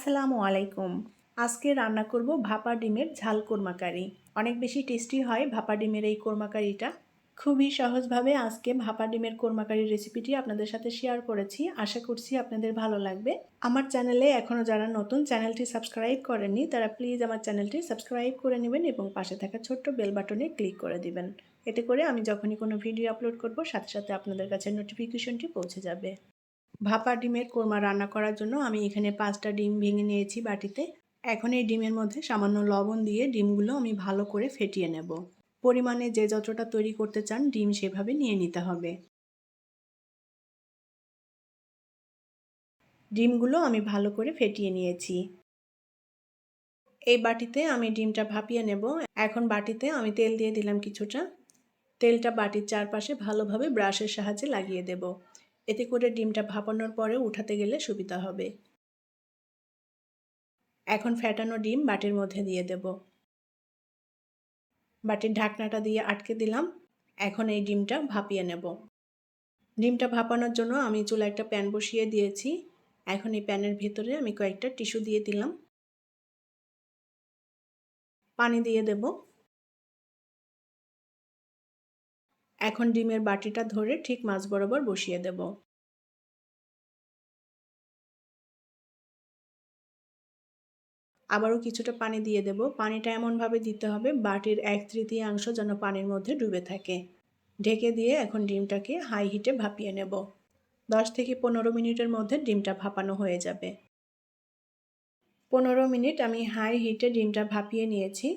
আসসালামু আলাইকুম। আজকে রান্না করব ভাপা ডিমের ঝাল কোরমাকারি অনেক বেশি টেস্টি হয় ভাপা ডিমের এই কোরমাকারিটা খুবই সহজভাবে আজকে ভাপা ডিমের কোরমাকারি রেসিপিটি আপনাদের সাথে শেয়ার করেছি। আশা করছি আপনাদের ভালো লাগবে। আমার চ্যানেলে এখনও যারা নতুন চ্যানেলটি সাবস্ক্রাইব করেননি, তারা প্লিজ আমার চ্যানেলটি সাবস্ক্রাইব করে নেবেন এবং পাশে থাকা ছোট্ট বেল বাটনে ক্লিক করে দিবেন। এতে করে আমি যখনই কোনো ভিডিও আপলোড করব, সাথে সাথে আপনাদের কাছে নোটিফিকেশনটি পৌঁছে যাবে। ভাপা ডিমের কোরমা রান্না করার জন্য আমি এখানে পাঁচটা ডিম ভেঙে নিয়েছি বাটিতে। এখন এই ডিমের মধ্যে সামান্য লবণ দিয়ে ডিমগুলো আমি ভালো করে ফেটিয়ে নেব। পরিমাণে যে যতটা তৈরি করতে চান ডিম সেভাবে নিয়ে নিতে হবে। ডিমগুলো আমি ভালো করে ফেটিয়ে নিয়েছি। এই বাটিতে আমি ডিমটা ভাপিয়ে নেব। এখন বাটিতে আমি তেল দিয়ে দিলাম কিছুটা। তেলটা বাটির চারপাশে ভালোভাবে ব্রাশের সাহায্যে লাগিয়ে দেব। এতে করে ডিমটা ভাপানোর পরে উঠাতে গেলে সুবিধা হবে। এখন ফ্যাটানো ডিম বাটির মধ্যে দিয়ে দেব। বাটির ঢাকনাটা দিয়ে আটকে দিলাম। এখন এই ডিমটা ভাপিয়ে নেব। ডিমটা ভাপানোর জন্য আমি চুলা একটা প্যান বসিয়ে দিয়েছি। এখন এই প্যানের ভেতরে আমি কয়েকটা টিস্যু দিয়ে দিলাম। পানি দিয়ে দেব। এখন ডিমের বাটিটা ধরে ঠিক মাছ বরাবর বসিয়ে দেব। আবারও কিছুটা পানি দিয়ে দেব। পানিটা এমনভাবে দিতে হবে, বাটির এক তৃতীয়াংশ যেন পানির মধ্যে ডুবে থাকে। ঢেকে দিয়ে এখন ডিমটাকে হাই হিটে ভাপিয়ে নেব। দশ থেকে পনেরো মিনিটের মধ্যে ডিমটা ভাপানো হয়ে যাবে। পনেরো মিনিট আমি হাই হিটে ডিমটা ভাপিয়ে নিয়েছি।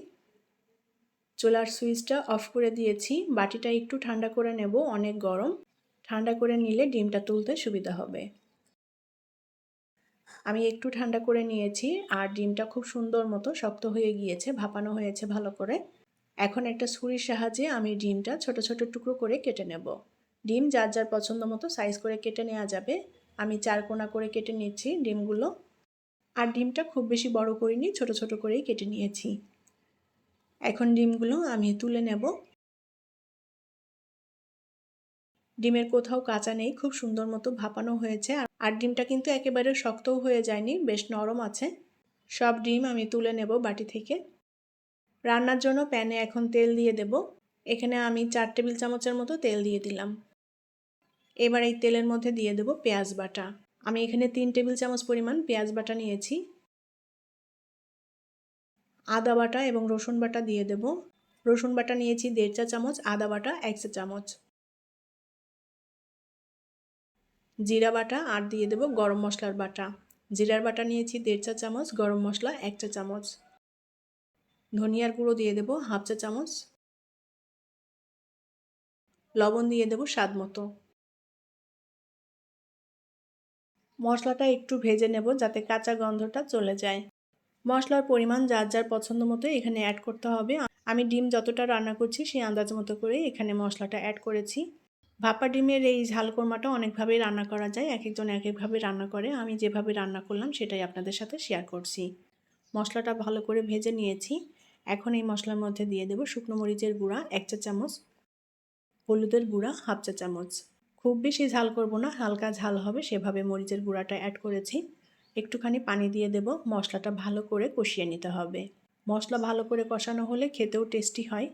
চুলার সুইচটা অফ করে দিয়েছি। বাটিটা একটু ঠান্ডা করে নেব, অনেক গরম। ঠান্ডা করে নিলে ডিমটা তুলতে সুবিধা হবে। আমি একটু ঠান্ডা করে নিয়েছি আর ডিমটা খুব সুন্দর মতো শক্ত হয়ে গিয়েছে, ভাপানো হয়েছে ভালো করে। এখন একটা ছুরির সাহায্যে আমি ডিমটা ছোট ছোট টুকরো করে কেটে নেব। ডিম যার যার পছন্দ মতো সাইজ করে কেটে নেওয়া যাবে। আমি চার কোনা করে কেটে নিচ্ছি ডিমগুলো। আর ডিমটা খুব বেশি বড় করিনি, ছোট ছোট করেই কেটে নিয়েছি। এখন ডিমগুলো আমি তুলে নেব। ডিমের কোথাও কাঁচা নেই, খুব সুন্দর মতো ভাপানো হয়েছে আর ডিমটা কিন্তু একেবারে শক্তও হয়ে যায়নি, বেশ নরম আছে। সব ডিম আমি তুলে নেব বাটি থেকে। রান্নার জন্য প্যানে এখন তেল দিয়ে দেব। এখানে আমি চার টেবিল চামচের মতো তেল দিয়ে দিলাম। এবার এই তেলের মধ্যে দিয়ে দেব পেঁয়াজ বাটা। আমি এখানে তিন টেবিল চামচ পরিমাণ পেঁয়াজ বাটা নিয়েছি। আদা বাটা এবং রসুন বাটা দিয়ে দেব। রসুন বাটা নিয়েছি দেড় চা চামচ, আদা বাটা এক চা চামচ। জিরা বাটা আর দিয়ে দেব গরম মশলার বাটা। জিরার বাটা নিয়েছি দেড় চা চামচ, গরম মশলা এক চা চামচ। ধনিয়ার গুঁড়ো দিয়ে দেব হাফ চা চামচ। লবণ দিয়ে দেব স্বাদ মতো। মশলাটা একটু ভেজে নেব যাতে কাঁচা গন্ধটা চলে যায়। মশলার পরিমাণ যার যার পছন্দ মতো এখানে অ্যাড করতে হবে। আমি ডিম যতটা রান্না করছি সেই আন্দাজ মতো করে এখানে মশলাটা অ্যাড করেছি। ভাপা ডিমের এই ঝাল কোরমাটা অনেকভাবেই রান্না করা যায় এক একজন এক একভাবে রান্না করে। আমি যেভাবে রান্না করলাম সেটাই আপনাদের সাথে শেয়ার করছি। মশলাটা ভালো করে ভেজে নিয়েছি। এখন এই মশলার মধ্যে দিয়ে দেবো শুকনো মরিচের গুঁড়া, এক চা চামচ। হলুদের গুঁড়া, হাফ চা চামচ। খুব বেশি ঝাল করব না, হালকা ঝাল হবে, সেভাবে মরিচের গুঁড়াটা অ্যাড করেছি। একটুখানি পানি দিয়ে দেব, মশলাটা ভালো করে কষিয়ে নিতে হবে। মশলা ভালো করে কষানো হলে খেতেও টেস্টি হয়।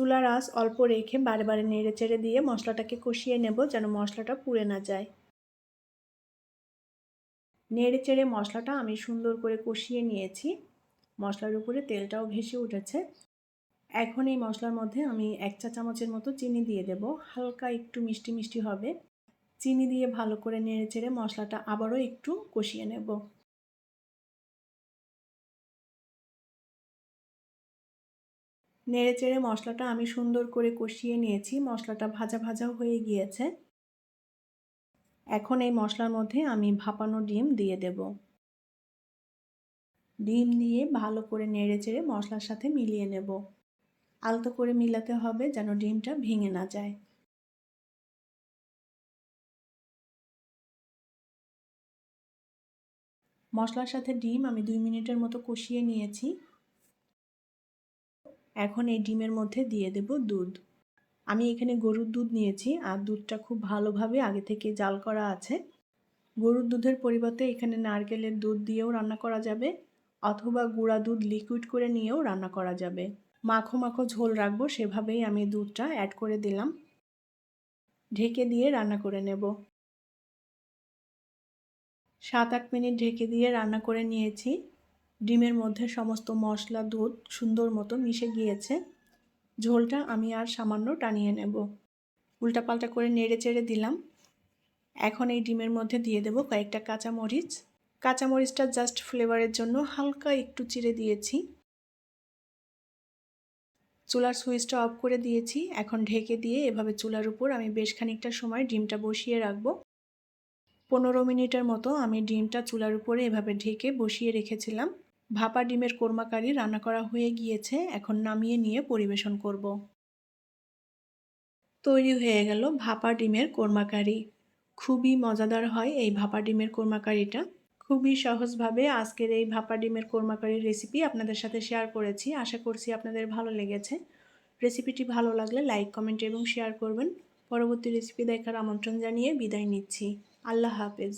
চুলার আঁচ অল্প রেখে বারে বারে নেড়ে চেড়ে দিয়ে মশলাটাকে কষিয়ে নেব যেন মশলাটা পুড়ে না যায়। নেড়ে চেড়ে মশলাটা আমি সুন্দর করে কষিয়ে নিয়েছি। মশলার উপরে তেলটাও ভেসে উঠেছে। এখন এই মশলার মধ্যে আমি এক চা চামচের মতো চিনি দিয়ে দেব। হালকা একটু মিষ্টি মিষ্টি হবে। চিনি দিয়ে ভালো করে নেড়ে চেড়ে মশলাটা আবারও একটু কষিয়ে নেব। নেড়ে চেড়ে মশলাটা আমি সুন্দর করে কষিয়ে নিয়েছি। মশলাটা ভাজা ভাজা হয়ে গিয়েছে। এখন এই মশলার মধ্যে আমি ভাপানো ডিম দিয়ে দেব। ডিম দিয়ে ভালো করে নেড়ে চেড়ে মশলার সাথে মিলিয়ে নেব। আলতো করে মিলাতে হবে যেন ডিমটা ভেঙে না যায়। মশলার সাথে ডিম আমি দুই মিনিটের মতো কষিয়ে নিয়েছি। এখন এই ডিমের মধ্যে দিয়ে দেব দুধ। আমি এখানে গরুর দুধ নিয়েছি, আর দুধটা খুব ভালোভাবে আগে থেকে জাল করা আছে। গরুর দুধের পরিবর্তে এখানে নারকেলের দুধ দিয়েও রান্না করা যাবে, অথবা গুঁড়া দুধ লিকুইড করে নিয়েও রান্না করা যাবে। মাখো মাখো ঝোল রাখব, সেভাবেই আমি দুধটা অ্যাড করে দিলাম। ঢেকে দিয়ে রান্না করে নেব। সাত আট মিনিট ঢেকে দিয়ে রান্না করে নিয়েছি। ডিমের মধ্যে সমস্ত মশলা, দুধ সুন্দর মতো মিশে গিয়েছে। ঝোলটা আমি আর সামান্য টানিয়ে নেব। উল্টাপাল্টা করে নেড়ে চেড়ে দিলাম। এখন এই ডিমের মধ্যে দিয়ে দেব কয়েকটা কাঁচামরিচ। কাঁচামরিচটা জাস্ট ফ্লেভারের জন্য হালকা একটু চিড়ে দিয়েছি। চুলার সুইচটা অফ করে দিয়েছি। এখন ঢেকে দিয়ে এভাবে চুলার উপর আমি বেশ খানিকটা সময় ডিমটা বসিয়ে রাখব। পনেরো মিনিটের মতো আমি ডিমটা চুলার উপরে এভাবে ঢেকে বসিয়ে রেখেছিলাম। ভাপা ডিমের কোরমাকারি রান্না করা হয়ে গিয়েছে, এখন নামিয়ে নিয়ে পরিবেশন করব। তৈরি হয়ে গেল ভাপা ডিমের কোরমাকারি। খুবই মজাদার হয় এই ভাপা ডিমের কোরমাকারিটা। খুবই সহজভাবে আজকের এই ভাপা ডিমের কোরমাকারির রেসিপি আপনাদের সাথে শেয়ার করেছি। আশা করছি আপনাদের ভালো লেগেছে। রেসিপিটি ভালো লাগলে লাইক, কমেন্ট এবং শেয়ার করবেন। পরবর্তী রেসিপি দেখার আমন্ত্রণ জানিয়ে বিদায় নিচ্ছি। আল্লাহ হাফেজ।